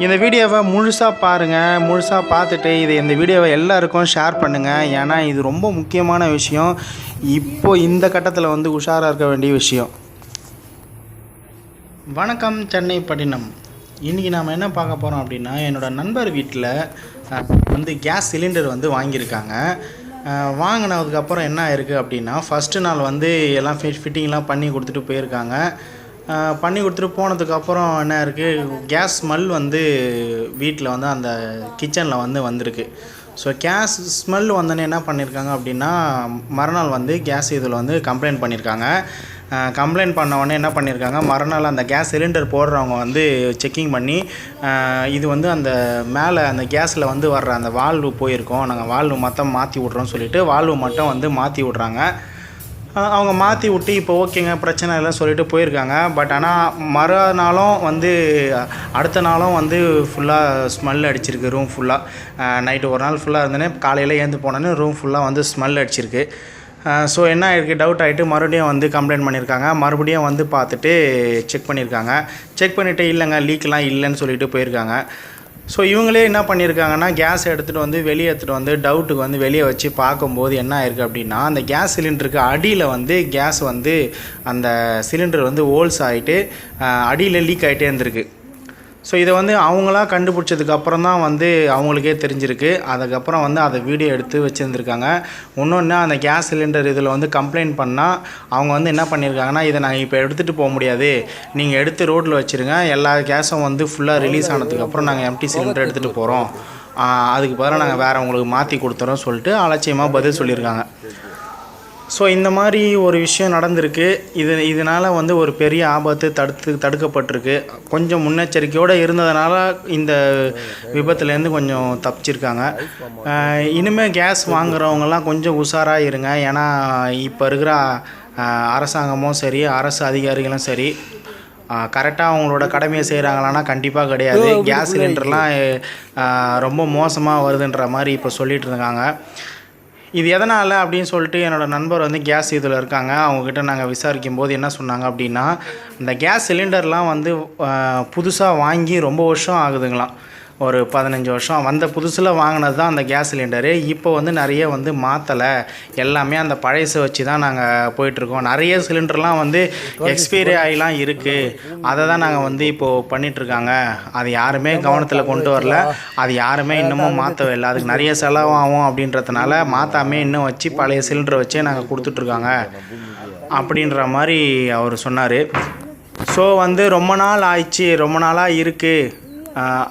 இந்த வீடியோவை முழுசாக பாருங்கள் முழுசாக பார்த்துட்டு இது இந்த வீடியோவை எல்லாருக்கும் ஷேர் பண்ணுங்கள் ஏன்னா இது ரொம்ப முக்கியமான விஷயம். இப்போ இந்த கட்டத்தில் வந்து உஷாராக இருக்க வேண்டிய விஷயம். வணக்கம் சென்னை பட்டினம் இன்றைக்கி நாம் என்ன பார்க்க போகிறோம் அப்படின்னா என்னோடய நண்பர் வீட்டில் வந்து கேஸ் சிலிண்டர் வந்து வாங்கியிருக்காங்க. வாங்கினதுக்கப்புறம் என்ன ஆயிருக்கு அப்படின்னா ஃபஸ்ட்டு நாள் வந்து எல்லாம் ஃபிட்டிங்லாம் பண்ணி கொடுத்துட்டு போயிருக்காங்க. பண்ணி கொடுத்துட்டு போனதுக்கப்புறம் என்ன இருக்குது கேஸ் ஸ்மெல் வந்து வீட்டில் வந்து அந்த கிச்சனில் வந்து வந்திருக்கு. ஸோ கேஸ் ஸ்மெல் வந்தோடனே என்ன பண்ணியிருக்காங்க அப்படின்னா மறுநாள் வந்து கேஸ் இதில் வந்து கம்ப்ளைண்ட் பண்ணியிருக்காங்க கம்ப்ளைண்ட் பண்ண உடனே என்ன பண்ணியிருக்காங்க மறுநாள் அந்த கேஸ் சிலிண்டர் போடுறவங்க வந்து செக்கிங் பண்ணி இது வந்து அந்த மேலே அந்த கேஸில் வந்து வர்ற அந்த வால்வு போயிருக்கோம். நாங்கள் வால்வு மொத்தம் மாற்றி விட்றோம்னு சொல்லிட்டு வால்வு மட்டும் வந்து மாற்றி விட்றாங்க. அவங்க மாற்றி விட்டு இப்போ ஓகேங்க பிரச்சனை இல்லைன்னு சொல்லிட்டு போயிருக்காங்க. பட் ஆனால் மறுநாளும் வந்து அடுத்த நாளும் வந்து ஃபுல்லாக ஸ்மெல் அடிச்சிருக்கு ரூம் ஃபுல்லாக நைட்டு ஒரு நாள் ஃபுல்லாக இருந்தோன்னே காலையில் ஏந்து போனோன்னே ரூம் ஃபுல்லாக வந்து ஸ்மெல் அடிச்சிருக்கு. ஸோ என்ன ஆகிருக்கு டவுட் ஆகிட்டு மறுபடியும் வந்து கம்ப்ளைண்ட் பண்ணியிருக்காங்க. மறுபடியும் வந்து பார்த்துட்டு செக் பண்ணியிருக்காங்க. செக் பண்ணிவிட்டு இல்லைங்க லீக்லாம் இல்லைன்னு சொல்லிட்டு போயிருக்காங்க. ஸோ இவங்களே என்ன பண்ணியிருக்காங்கன்னா கேஸ் எடுத்துகிட்டு வந்து வெளியே எடுத்துகிட்டு வந்து டவுட்டுக்கு வந்து வெளியே வச்சு பார்க்கும்போது என்ன ஆயிருக்கு அப்படின்னா அந்த கேஸ் சிலிண்டருக்கு அடியில் வந்து கேஸ் வந்து அந்த சிலிண்டர் வந்து ஹோல்ஸ் ஆகிட்டு அடியில் லீக் ஆகிட்டே இருந்திருக்கு. ஸோ இதை வந்து அவங்களா கண்டுபிடிச்சதுக்கு அப்புறம் தான் வந்து அவங்களுக்கே தெரிஞ்சிருக்கு. அதுக்கப்புறம் வந்து அதை வீடியோ எடுத்து வச்சுருந்துருக்காங்க. இன்னொன்று அந்த கேஸ் சிலிண்டர் இதில் வந்து கம்ப்ளைண்ட் பண்ணால் அவங்க வந்து என்ன பண்ணியிருக்காங்கன்னா இதை நாங்கள் இப்போ எடுத்துகிட்டு போக முடியாது. நீங்கள் எடுத்து ரோட்டில் வச்சுருங்க. எல்லா கேஸும் வந்து ஃபுல்லாக ரிலீஸ் ஆனதுக்கப்புறம் நாங்கள் எம்டி சிலிண்டர் எடுத்துகிட்டு போகிறோம் அதுக்கு பதிலாக நாங்கள் வேறு உங்களுக்கு மாற்றி கொடுத்துறோம் சொல்லிட்டு அலட்சியமாக பதில் சொல்லியிருக்காங்க. ஸோ இந்த மாதிரி ஒரு விஷயம் நடந்திருக்கு. இது இதனால் வந்து ஒரு பெரிய ஆபத்து தடுத்து தடுக்கப்பட்டிருக்கு. கொஞ்சம் முன்னெச்சரிக்கையோடு இருந்ததுனால இந்த விபத்துலேருந்து கொஞ்சம் தப்பிச்சிருக்காங்க. இனிமேல் கேஸ் வாங்குறவங்கலாம் கொஞ்சம் உஷாராக இருங்க. ஏன்னா இப்போ இருக்கிற அரசாங்கமும் சரி அரசு அதிகாரிகளும் சரி கரெக்டாக அவங்களோட கடமையை செய்கிறாங்களான்னா கண்டிப்பாக கிடையாது. கேஸ் சிலிண்டர்லாம் ரொம்ப மோசமாக வருதுன்ற மாதிரி இப்போ சொல்லிட்டு இருக்காங்க. இது எதனால் அப்படின்னு சொல்லிட்டு என்னோடய நண்பர் வந்து கேஸ் இதில் இருக்காங்க. அவங்கக்கிட்ட நாங்கள் விசாரிக்கும் போது என்ன சொன்னாங்க அப்படின்னா இந்த கேஸ் சிலிண்டர்லாம் வந்து புதுசாக வாங்கி ரொம்ப வருஷம் ஆகுதுங்களாம். ஒரு பதினஞ்சு வருஷம். வந்த புதுசில் வாங்கினது தான் அந்த கேஸ் சிலிண்டரு. இப்போ வந்து நிறைய வந்து மாற்றலை எல்லாமே அந்த பழையசை வச்சு தான் நாங்கள் போயிட்டுருக்கோம். நிறைய சிலிண்டர்லாம் வந்து எக்ஸ்பைரி ஆகிலாம் இருக்குது அதை தான் நாங்கள் வந்து இப்போது பண்ணிகிட்ருக்காங்க அது யாருமே கவனத்தில் கொண்டு வரல. அது யாருமே இன்னமும் மாற்றவே இல்லை. அதுக்கு நிறைய செலவாகும் அப்படின்றதுனால மாற்றாமே இன்னும் வச்சு பழைய சிலிண்டரை வச்சே நாங்கள் கொடுத்துட்ருக்காங்க அப்படின்ற மாதிரி அவர் சொன்னார். ஸோ வந்து ரொம்ப நாள் ஆயிடுச்சு. ரொம்ப நாளாக இருக்குது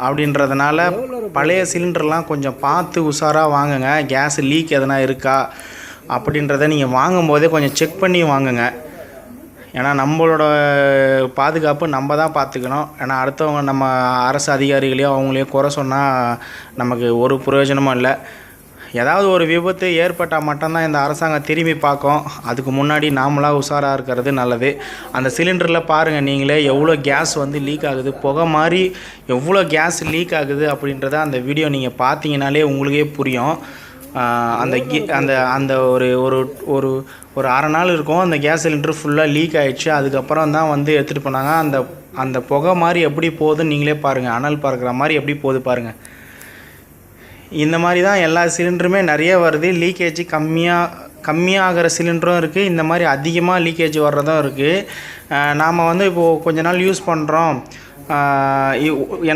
அப்படின்றதுனால பழைய சிலிண்டர்லாம் கொஞ்சம் பார்த்து உஷாராக வாங்குங்க. கேஸ் லீக் எதனா இருக்கா அப்படின்றத நீங்கள் வாங்கும்போதே கொஞ்சம் செக் பண்ணி வாங்குங்க. ஏன்னா நம்மளோட பாதுகாப்பு நம்ம தான் பார்த்துக்கணும். ஏன்னா அடுத்தவங்க நம்ம அரசு அதிகாரிகளையோ அவங்களையோ குறை சொன்னால் நமக்கு ஒரு பிரயோஜனமும் இல்லை. ஏதாவது ஒரு விபத்து ஏற்பட்டால் மட்டும்தான் இந்த அரசாங்கம் திரும்பி பார்க்கும். அதுக்கு முன்னாடி நாமளாக உஷாராக இருக்கிறது நல்லது. அந்த சிலிண்டரில் பாருங்கள் நீங்களே எவ்வளோ கேஸ் வந்து லீக் ஆகுது. புகை மாதிரி எவ்வளோ கேஸ் லீக் ஆகுது அப்படின்றத அந்த வீடியோ நீங்கள் பார்த்தீங்கனாலே உங்களுக்கே புரியும். அந்த கி அந்த அந்த ஒரு ஒரு ஒரு ஒரு அரை நாள் இருக்கும். அந்த கேஸ் சிலிண்டர் ஃபுல்லாக லீக் ஆகிடுச்சு அதுக்கப்புறம் தான் வந்து எடுத்துகிட்டு போனாங்க. அந்த அந்த புகை மாதிரி எப்படி போகுதுன்னு நீங்களே பாருங்கள் அனல் பறக்கிற மாதிரி எப்படி போகுது பாருங்கள் இந்த மாதிரி தான் எல்லா சிலிண்டருமே நிறைய வருது. லீக்கேஜ் கம்மியாக கம்மியாகிற சிலிண்டரும் இருக்குது இந்த மாதிரி அதிகமாக லீக்கேஜ் வர்றதும் இருக்குது நாம் வந்து இப்போது கொஞ்ச நாள் யூஸ் பண்ணுறோம்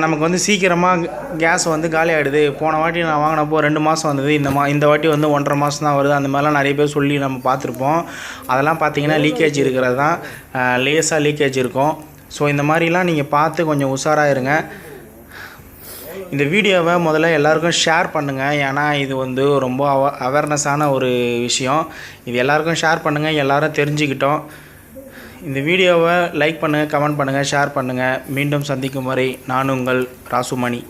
நமக்கு வந்து சீக்கிரமாக கேஸ் வந்து காலி ஆகிடுது போன வாட்டி நான் வாங்கினப்போ ரெண்டு மாதம் வந்தது. இந்த மா இந்த வாட்டி வந்து ஒன்றரை மாதம் தான் வருது. அந்த மாதிரிலாம் நிறைய பேர் சொல்லி நம்ம பார்த்துருப்போம். அதெல்லாம் பார்த்தீங்கன்னா லீக்கேஜ் இருக்கிறது தான். லேசாக லீக்கேஜ் இருக்கும். ஸோ இந்த மாதிரிலாம் நீங்கள் பார்த்து கொஞ்சம் உஷாராக இருங்க. இந்த வீடியோவை முதல்ல எல்லாருக்கும் ஷேர் பண்ணுங்கள் ஏன்னா இது வந்து ரொம்ப அவ அவேர்னஸான ஒரு விஷயம். இது எல்லாருக்கும் ஷேர் பண்ணுங்கள் எல்லோரும் தெரிஞ்சுக்கிட்டோம். இந்த வீடியோவை லைக் பண்ணுங்கள் கமெண்ட் பண்ணுங்கள் ஷேர் பண்ணுங்கள் மீண்டும் சந்திக்கும் வரை நான் உங்கள் ராசுமணி.